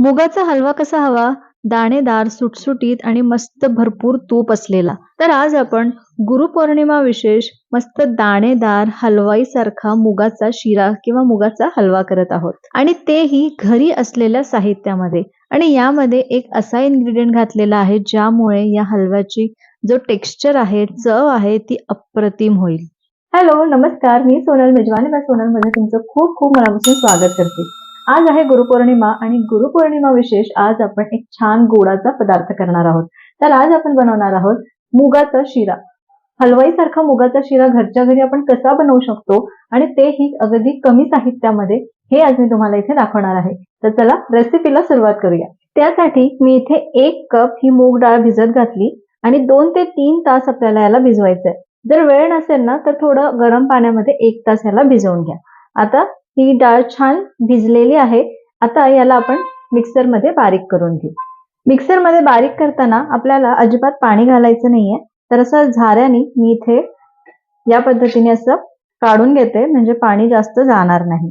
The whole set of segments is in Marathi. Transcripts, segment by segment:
मुगाचा हलवा कसा हवा? दाणेदार सुटसुटीत आणि मस्त भरपूर तूप असलेला. तर आज आपण गुरुपौर्णिमा विशेष मस्त दाणेदार हलवाई सारखा मुगाचा शिरा किंवा मुगाचा हलवा करत आहोत. आणि तेही घरी असलेल्या साहित्यामध्ये. आणि यामध्ये एक असा इन्ग्रेडियंट घातलेला आहे ज्यामुळे या हलव्याची जो टेक्स्चर आहे चव आहे ती अप्रतिम होईल. हॅलो नमस्कार. मी सोनल मेजवानी. मी सोनलमध्ये तुमचं खूप खूप मनापासून स्वागत करते. आज आहे गुरुपौर्णिमा आणि गुरुपौर्णिमा विशेष आज आपण एक छान गोडाचा पदार्थ करणार आहोत. तर आज आपण बनवणार आहोत मुगाचा शिरा. हलवाई सारखा मुगाचा शिरा घरच्या घरी आपण कसा बनवू शकतो आणि तेही अगदी कमी साहित्यामध्ये हे आज मी तुम्हाला इथे दाखवणार आहे. तर चला रेसिपीला सुरुवात करूया. त्यासाठी मी इथे एक कप ही मूग डाळ भिजत घातली आणि दोन ते तीन तास आपल्याला याला भिजवायचंय. जर वेळ नसेल ना तर थोडं गरम पाण्यामध्ये एक तास याला भिजवून घ्या. आता ही डाळ छान भिजलेली आहे. आता याला आपण मिक्सरमध्ये बारीक करून घेऊ. मिक्सरमध्ये बारीक करताना आपल्याला अजिबात पाणी घालायचं नाहीये. तर असं झाऱ्याने मी इथे या पद्धतीने असं काढून घेते म्हणजे पाणी जास्त जाणार नाही.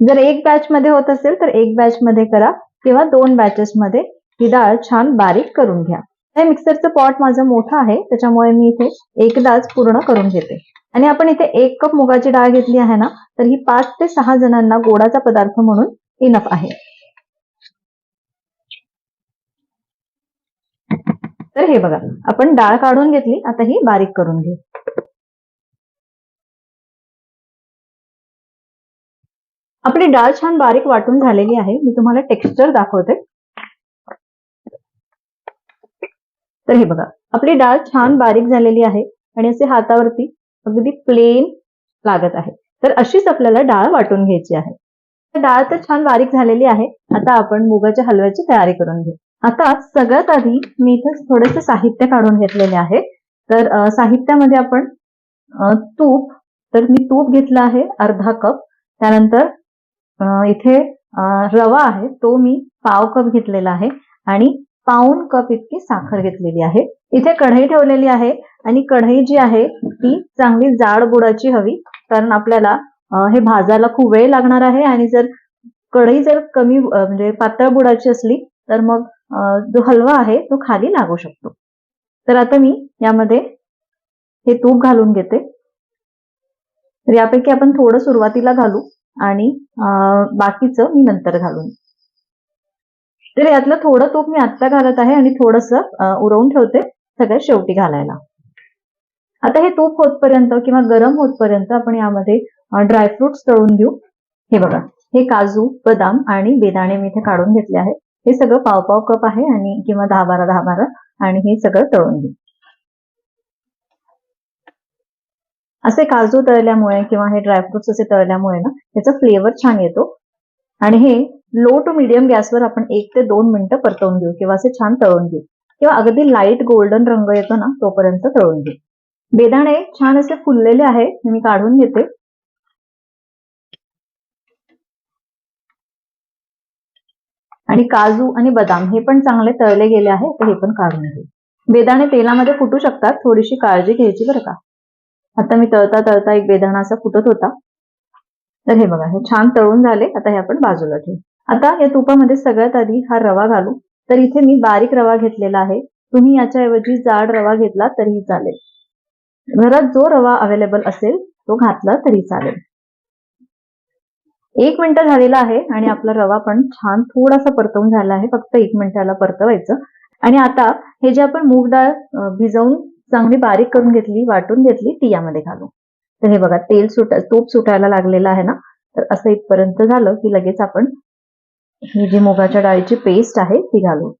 जर एक बॅच मध्ये होत असेल तर एक बॅच मध्ये करा किंवा दोन बॅचेस मध्ये ही डाळ छान बारीक करून घ्या. हे मिक्सरचं पॉट माझं मोठं आहे त्याच्यामुळे मी इथे एकदाच पूर्ण करून घेते. आणि आपण इथे एक कप मुगाची डाळ घेतली आहे ना तर ही पाच ते सहा जणांना गोडाचा पदार्थ म्हणून इनफ आहे. तर हे बघा आपण डाळ काढून घेतली आता ही बारीक करून घेऊ. आपली डाळ छान बारीक वाटून झालेली आहे मी तुम्हाला टेक्स्चर दाखवते. तर हे बघा आपली डाळ छान बारीक झालेली आहे आणि असे हातावरती अगदी प्लेन लागत आहे. तर अशीच आपल्याला डाळ वाटून घ्यायची आहे. डाळ तर छान बारीक झालेली आहे. आता आपण मुगाच्या हलव्याची तयारी करून घेऊ. आता सगळ्यात आधी मी इथे थोडेसे साहित्य काढून घेतलेले आहे. तर साहित्यामध्ये आपण तूप तर मी तूप घेतलं आहे अर्धा कप. त्यानंतर इथे रवा आहे तो मी पाव कप घेतलेला आहे. आणि पाऊन कप इतकी साखर घेतलेली आहे. इथे कढई ठेवलेली आहे आणि कढई जी आहे ती चांगली जाड बुडाची हवी कारण आपल्याला हे भाजायला खूप वेळ लागणार आहे आणि जर कढई जर कमी म्हणजे पातळ बुडाची असली तर मग जो हलवा आहे तो खाली लागू शकतो. तर आता मी यामध्ये हे तूप घालून घेते. तर यापैकी आपण थोडं सुरुवातीला घालू आणि बाकीचं मी नंतर घालून तर यातलं थोडं तूप मी आत्ता घालत आहे आणि थोडस उरवून ठेवते सगळ्यात शेवटी घालायला. आता हे तूप होतपर्यंत किंवा गरम होतपर्यंत आपण यामध्ये ड्रायफ्रुट्स तळून घेऊ. हे बघा हे काजू बदाम आणि बेदाणे मी इथे काढून घेतले आहे हे सगळं पाव पाव कप आहे आणि किंवा दहा बारा दहा बारा आणि हे सगळं तळून घेऊ. असे काजू तळल्यामुळे किंवा हे ड्रायफ्रुट्स असे तळल्यामुळे ना त्याचा फ्लेवर छान येतो. आणि हे लो टू मिडियम गॅसवर आपण एक ते दोन मिनिटं परतवून घेऊ किंवा असे छान तळून घेऊ. किंवा अगदी लाइट गोल्डन रंग येतो ना तोपर्यंत तळून घेऊ. बेदाणे छान असे फुललेले आहे हे मी काढून घेते. आणि काजू आणि बदाम हे पण चांगले तळले गेले आहे तर हे पण काढून घेऊ. बेदाणे तेलामध्ये फुटू शकतात थोडीशी काळजी घ्यायची बरं का. आता मी तळता तळता एक बेदाणा असा फुटत होता. तर हे बघा हे छान तळून झाले आता हे आपण बाजूला ठेवू. आता या तुपामध्ये सगळ्यात आधी हा रवा घालू. तर इथे मी बारीक रवा घेतलेला आहे. तुम्ही याच्याऐवजी जाड रवा घेतला तरीही चालेल. घरात जो रवा अवेलेबल असेल तो घातला तरी चालेल. एक मिनिट झालेला आहे आणि आपला रवा पण छान थोडासा परतवून झाला आहे. फक्त एक मिनिटाला परतवायचं. आणि आता हे जे आपण मूग डाळ भिजवून चांगली बारीक करून घेतली वाटून घेतली ती यामध्ये घालू. तर हे बघा तेल सुट तूप सुटायला लागलेलं आहे ना? तर असं इथपर्यंत झालं की लगेच आपण ही जी मुगाच्या डाळीची पेस्ट आहे ती घालू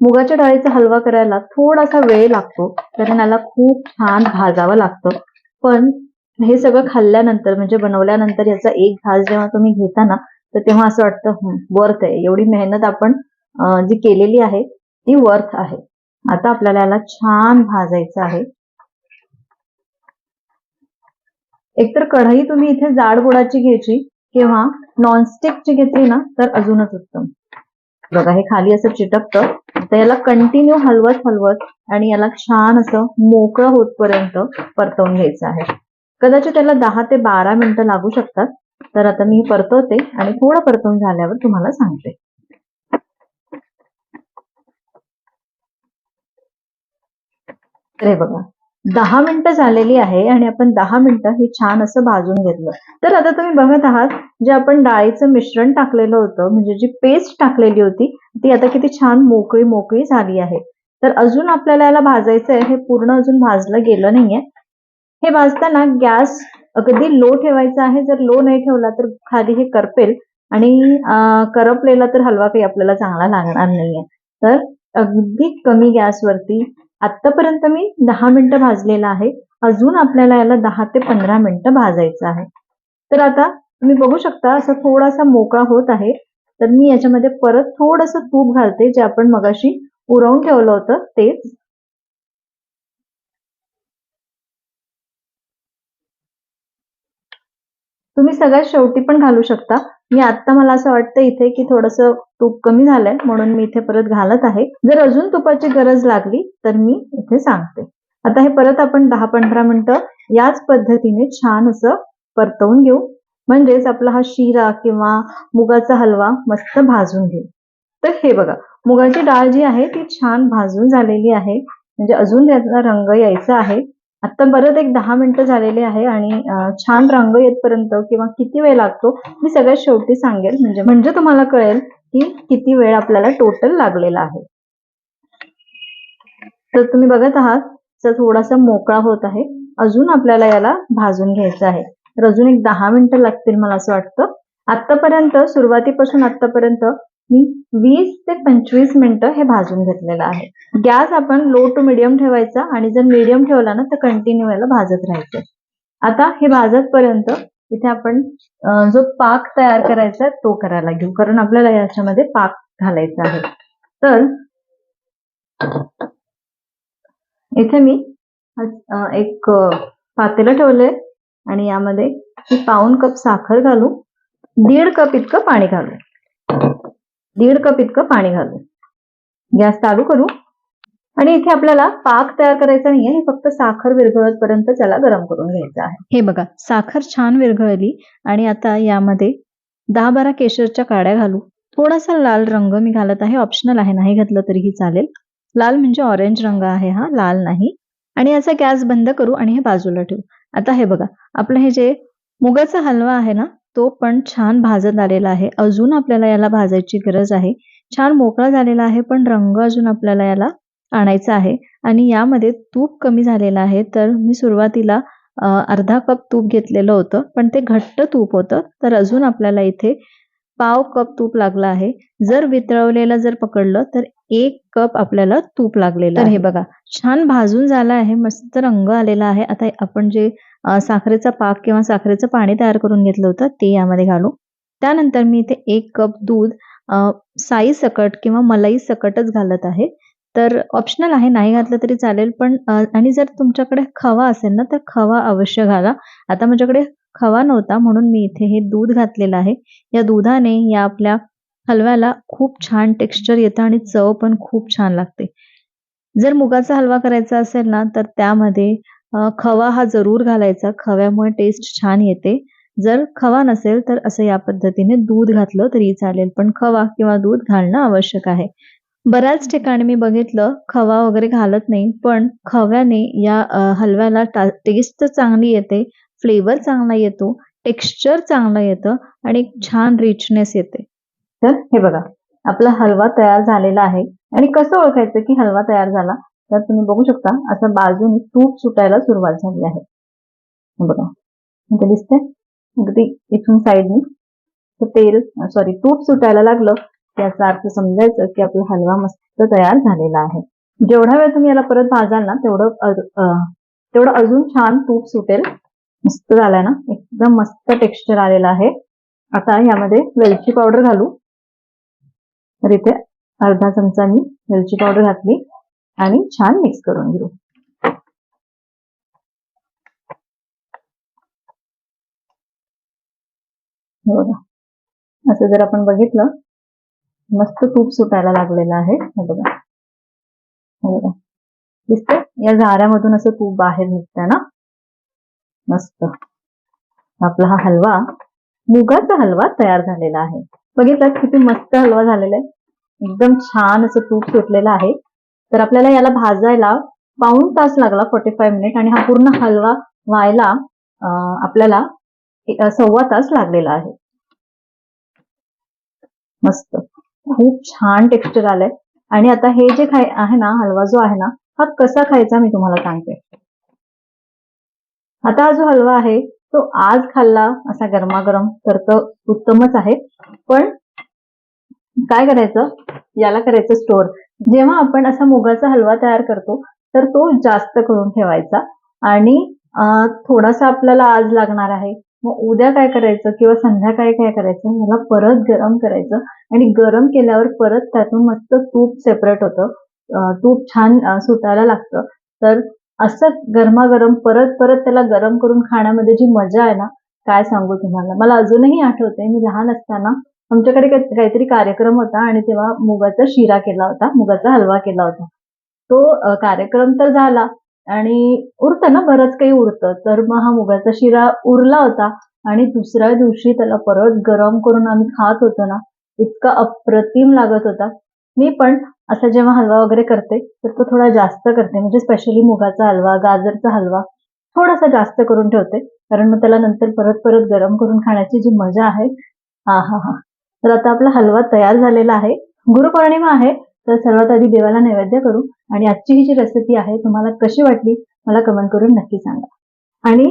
मुगाच्या डाळीचा हलवा करायला थोडासा वेळ लागतो कारण याला खूप छान भाजावं लागतं. पण हे सगळं खाल्ल्यानंतर म्हणजे बनवल्यानंतर याचा एक घास जेव्हा तुम्ही घेता ना तर तेव्हा असं वाटतं वर्थ आहे. एवढी मेहनत आपण जी केलेली आहे ती वर्थ आहे. आता आपल्याला याला छान भाजायचं आहे. एकतर कढई तुम्ही इथे जाड बुडाची घ्यायची किंवा नॉनस्टिकची घेतले ना तर अजूनच उत्तम. बघा हे खाली असं चिटकतं. तर याला कंटिन्यू हलवत हलवत आणि याला छान असं मोकळं होतपर्यंत परतवून घ्यायचं आहे. कदाचित त्याला दहा ते बारा मिनिटं लागू शकतात. तर आता मी परतवते आणि थोडं परतवून झाल्यावर तुम्हाला सांगते. अरे बघा. दहा मिनिटं झालेली आहे आणि आपण दहा मिनिटं हे छान असं भाजून घेतलं. तर आता तुम्ही बघत आहात जे आपण डाळीचं मिश्रण टाकलेलं होतं म्हणजे जी पेस्ट टाकलेली होती ती आता किती छान मोकळी मोकळी झाली आहे. तर अजून आपल्याला याला भाजायचं आहे हे पूर्ण अजून भाजलं गेलं नाहीये. हे भाजताना गॅस अगदी लो ठेवायचा आहे जर लो नाही ठेवला तर खाली हे करपेल आणि करपलेला तर हलवा काही आपल्याला चांगला लागणार नाहीये. तर अगदी कमी गॅसवरती आतापर्यंत मी दहा मिनिटं भाजलेला आहे. अजून आपल्याला याला दहा ते पंधरा मिनिटं भाजायचं आहे. तर आता तुम्ही बघू शकता असं थोडासा मोकळा होत आहे. तर मी याच्यामध्ये परत थोडंसं तूप घालते जे आपण मगाशी उरवून ठेवलं होतं तेच. तुम्ही सगळ्यात शेवटी पण घालू शकता. मी आता मला असं वाटतं इथे की थोडंसं तूप कमी झालंय म्हणून मी इथे परत घालत आहे. जर अजून तुपाची गरज लागली तर मी इथे सांगते. आता हे परत आपण दहा पंधरा मिनिटं याच पद्धतीने छान असं परतवून घेऊ. म्हणजेच आपला हा शिरा किंवा मुगाचा हलवा मस्त भाजून घेऊ. तर हे बघा मुगाची डाळ जी आहे ती छान भाजून झालेली आहे. म्हणजे अजून त्याचा रंग यायचा आहे. आता परत एक दहा मिनिटं झालेली आहे आणि छान रंग येतपर्यंत किंवा किती वेळ लागतो मी सगळ्यात शेवटी सांगेल. म्हणजे म्हणजे तुम्हाला कळेल की किती वेळ आपल्याला टोटल लागलेला आहे. तर तुम्ही बघत आहात तर थोडासा मोकळा होत आहे. अजून आपल्याला याला भाजून घ्यायचं आहे. तर अजून एक दहा मिनिटं लागतील मला असं वाटतं. आतापर्यंत सुरुवातीपासून आतापर्यंत मी वीस ते पंचवीस मिनिटं हे भाजून घेतलेलं आहे. गॅस आपण लो टू मिडियम ठेवायचा आणि जर मिडियम ठेवला ना तर कंटिन्यू याला भाजत राहायचं. आता हे भाजतपर्यंत इथे आपण जो पाक तयार करायचा तो करायला घेऊ. कारण आपल्याला याच्यामध्ये पाक घालायचा आहे. तर इथे मी एक पातेलं ठेवलंय आणि यामध्ये मी पाऊन कप साखर घालू. दीड कप इतकं पाणी घालू. दीड कप इतकं पाणी घालू. गॅस चालू करू. आणि इथे आपल्याला पाक तयार करायचा नाहीये. हे फक्त साखर विरघळत पर्यंत त्याला गरम करून घ्यायचं आहे. हे बघा साखर छान विरघळली आणि आता यामध्ये दहा बारा केशरच्या काड्या घालू. थोडासा लाल रंग मी घालत आहे. ऑप्शनल आहे. नाही घातलं तरीही चालेल. लाल म्हणजे ऑरेंज रंग आहे हा. लाल नाही. आणि याचा गॅस बंद करू आणि हे बाजूला ठेवू. आता हे बघा आपलं हे जे मुगाचा हलवा आहे ना तो पण छान भाजत आलेला आहे. अजून आपल्याला याला भाजायची गरज आहे. छान मोकळा झालेला आहे पण रंग अजून आपल्याला याला आणायचा आहे. आणि यामध्ये तूप कमी झालेलं आहे. तर मी सुरुवातीला अर्धा कप तूप घेतलेलं होतं. पण ते घट्ट तूप होतं. तर अजून आपल्याला इथे पाव कप तूप लागला आहे. जर वितळवलेलं जर पकडलं तर एक कप आपल्याला तूप लागलेलं तर हे बघा छान भाजून झालं आहे. मस्त रंग आलेला आहे. आता आपण जे साखरेचा पाक किंवा साखरेचं पाणी तयार करून घेतलं होतं ते यामध्ये घालू. त्यानंतर मी इथे एक कप दूध साई सकट किंवा मलाई सकटच घालत आहे. तर ऑप्शनल आहे नाही घातलं तरी चालेल पण आणि जर तुमच्याकडे खवा असेल ना तर खवा अवश्य घाला. आता माझ्याकडे खवा नव्हता म्हणून मी इथे हे दूध घातलेलं आहे. या दुधाने या आपल्या हलव्याला खूप छान टेक्स्चर येतं आणि चव पण खूप छान लागते. जर मुगाचा हलवा करायचा असेल ना तर त्यामध्ये खवा हा जरूर घालायचा. खव्यामुळे टेस्ट छान येते. जर खवा नसेल तर असं या पद्धतीने दूध घातलं तरी चालेल पण खवा किंवा दूध घालणं आवश्यक आहे. बऱ्याच ठिकाणी मी बघितलं खवा वगैरे घालत नाही पण खव्याने या हलव्याला टेस्ट चांगली येते फ्लेवर चांगला येतो टेक्स्चर चांगलं येतं आणि एक छान रिचनेस येते. तर हे बघा आपला हलवा तयार झालेला आहे आणि कसं ओळखायचं की हलवा तयार झाला? तर तुम्ही बघू शकता असं बाजूने तूप सुटायला सुरुवात झाली आहे. बघा इथे दिसतंय. अगदी इथून साईडनी तेल सॉरी तूप सुटायला लागलं याचा अर्थ समजायचं की आपला हलवा मस्त तयार झालेला आहे. जेवढा वेळ तुम्ही याला परत भाजाल ना तेवढं तेवढं अजून छान तूप सुटेल. मस्त झालाय ना? एकदम मस्त टेक्स्चर आलेलं आहे. आता यामध्ये वेलची पावडर घालू. तर इथे अर्धा चमचा मी वेलची पावडर घातली आणि छान मिक्स करून घेऊ. बघा. असं जर आपण बघितलं मस्त तूप सुटायला लागलेलं आहे. हे बघा. हे बघा. दिसतंय? या झाऱ्यामधून असं तूप बाहेर निघतंय ना? मस्त. आपला हा हलवा मुगाचा हलवा तयार झालेला आहे. बघितलं किती मस्त हलवा झालेला आहे. एकदम छान असं तूप सुटलेलं आहे. तर आपल्याला याला भाजायला पाऊण तास लागला फोर्टी फाईव्ह मिनिट आणि हा पूर्ण हलवा व्हायला आपल्याला एक- सव्वा तास लागलेला आहे. मस्त. खूप छान टेक्स्चर आलंय. आणि आता हे जे खाय आहे ना हलवा जो आहे ना हा कसा खायचा मी तुम्हाला सांगते. आता हा जो हलवा आहे तो आज खाल्ला असा गरमागरम तर तो उत्तमच आहे. पण काय करायचं? याला करायचं स्टोर जेव्हा आपण असा मुगाचा हलवा तयार करतो तर तो जास्त करून ठेवायचा. आणि थोडासा आपल्याला आज लागणार आहे. मग उद्या काय करायचं किंवा संध्याकाळी काय करायचं याला परत गरम करायचं आणि गरम केल्यावर परत त्यातून मस्त तूप सेपरेट होतं. तूप छान सुटायला लागतं. तर असं गरमागरम परत परत त्याला गरम करून खाण्यामध्ये जी मजा आहे ना काय सांगू तुम्हाला? मला अजूनही आठवते मी लहान असताना आमच्याकडे काहीतरी कार्यक्रम होता आणि तेव्हा मुगाचा शिरा केला होता मुगाचा हलवा केला होता. तो कार्यक्रम तर झाला आणि उरतं ना बरंच काही उरतं. तर मग हा मुगाचा शिरा उरला होता आणि दुसऱ्या दिवशी त्याला परत गरम करून आम्ही खात होतो ना इतका अप्रतिम लागत होता. मी पण असा जेव्हा हलवा वगैरे करते तर तो थोडा जास्त करते. म्हणजे स्पेशली मुगाचा हलवा गाजरचा हलवा थोडासा जास्त करून ठेवते. कारण मग त्याला नंतर परत परत गरम करून खाण्याची जी मजा आहे हा हा हा तर आता आपला हलवा तयार झालेला आहे. गुरुपौर्णिमा आहे. तर सर्वात आधी देवाला नैवेद्य करू आणि आजची ही जी रेसिपी आहे तुम्हाला कशी वाटली मला कमेंट करून नक्की सांगा. आणि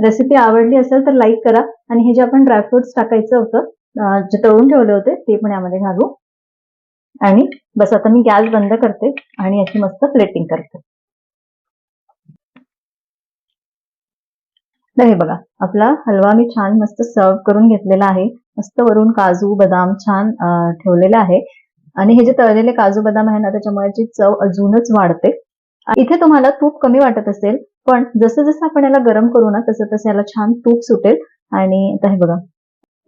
रेसिपी आवडली असेल तर लाईक करा आणि हे जे आपण ड्रायफ्रुट्स टाकायचं होतं जे तळून ठेवले होते ते पण यामध्ये घालू. आणि बस आता मी गॅस बंद करते आणि याची मस्त प्लेटिंग करते. तर हे बघा आपला हलवा मी छान मस्त सर्व करून घेतलेला आहे. मस्त वरून काजू बदाम छान ठेवलेला आहे. आणि हे जे तळलेले काजू बदाम आहे ना त्याच्यामुळे याची चव अजूनच वाढते. इथे तुम्हाला तूप कमी वाटत असेल पण जसं जसं आपण याला गरम करू ना तसं तसं याला छान तूप सुटेल. आणि आता हे बघा.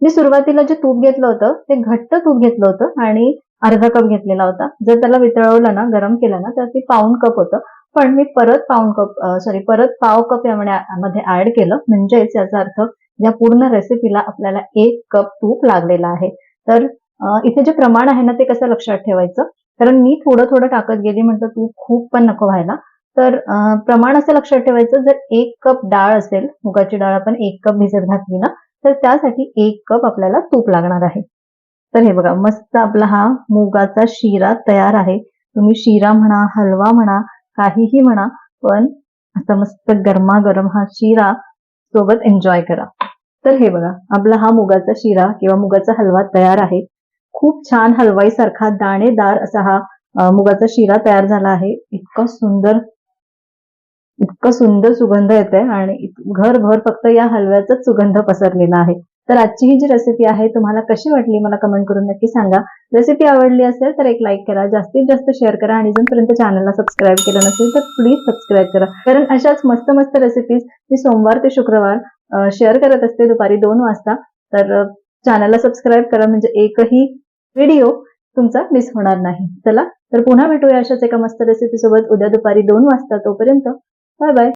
मी सुरुवातीला जे तूप घेतलं होतं ते घट्ट तूप घेतलं होतं आणि अर्धा कप घेतलेला होता. जर त्याला वितळवलं ना गरम केलं ना तर ते पाऊण कप होतं. पण मी परत पाऊण कप सॉरी परत पाव कप यामध्ये ऍड केलं. म्हणजेच याचा अर्थ या पूर्ण रेसिपीला आपल्याला एक कप तूप लागलेला आहे. तर इथे जे प्रमाण आहे ना ते कसं लक्षात ठेवायचं? कारण मी थोडं थोडं टाकत गेली म्हटलं तू खूप पण नको व्हायला. तर प्रमाण असं लक्षात ठेवायचं जर एक कप डाळ असेल मुगाची डाळ आपण एक कप भिजत घातली ना तर त्यासाठी एक कप आपल्याला तूप लागणार आहे. तर हे बघा मस्त आपला हा मुगाचा शिरा तयार आहे. तुम्ही शिरा म्हणा हलवा म्हणा काहीही म्हणा पण आता मस्त गरमागरम हा शिरा सोबत एन्जॉय करा. तर हे बघा आपला हा मुगाचा शिरा किंवा मुगाचा हलवा तयार आहे. खूप छान हलवाई सारखा दाणेदार असा हा मुगाचा शिरा तयार झाला आहे. इतका सुंदर इतकं सुंदर सुगंध येत आहे आणि घरभर फक्त या हलव्याचाच सुगंध पसरलेला आहे. तर आजची ही जी रेसिपी आहे तुम्हाला कशी वाटली मला कमेंट करून नक्की सांगा. रेसिपी आवडली असेल तर एक लाईक करा जास्तीत जास्त शेअर करा आणि जोपर्यंत चॅनलला सबस्क्राईब केलं नसेल तर प्लीज सबस्क्राईब करा. कारण अशाच मस्त मस्त रेसिपीज मी सोमवार ते शुक्रवार शेअर करत असते दुपारी दोन वाजता. तर चॅनलला सबस्क्राईब करा म्हणजे एकही व्हिडिओ तुमचा मिस होणार नाही. चला तर पुन्हा भेटूया अशाच एका मस्त रेसिपी सोबत. उद्या दुपारी दोन वाजता तोपर्यंत. Bye bye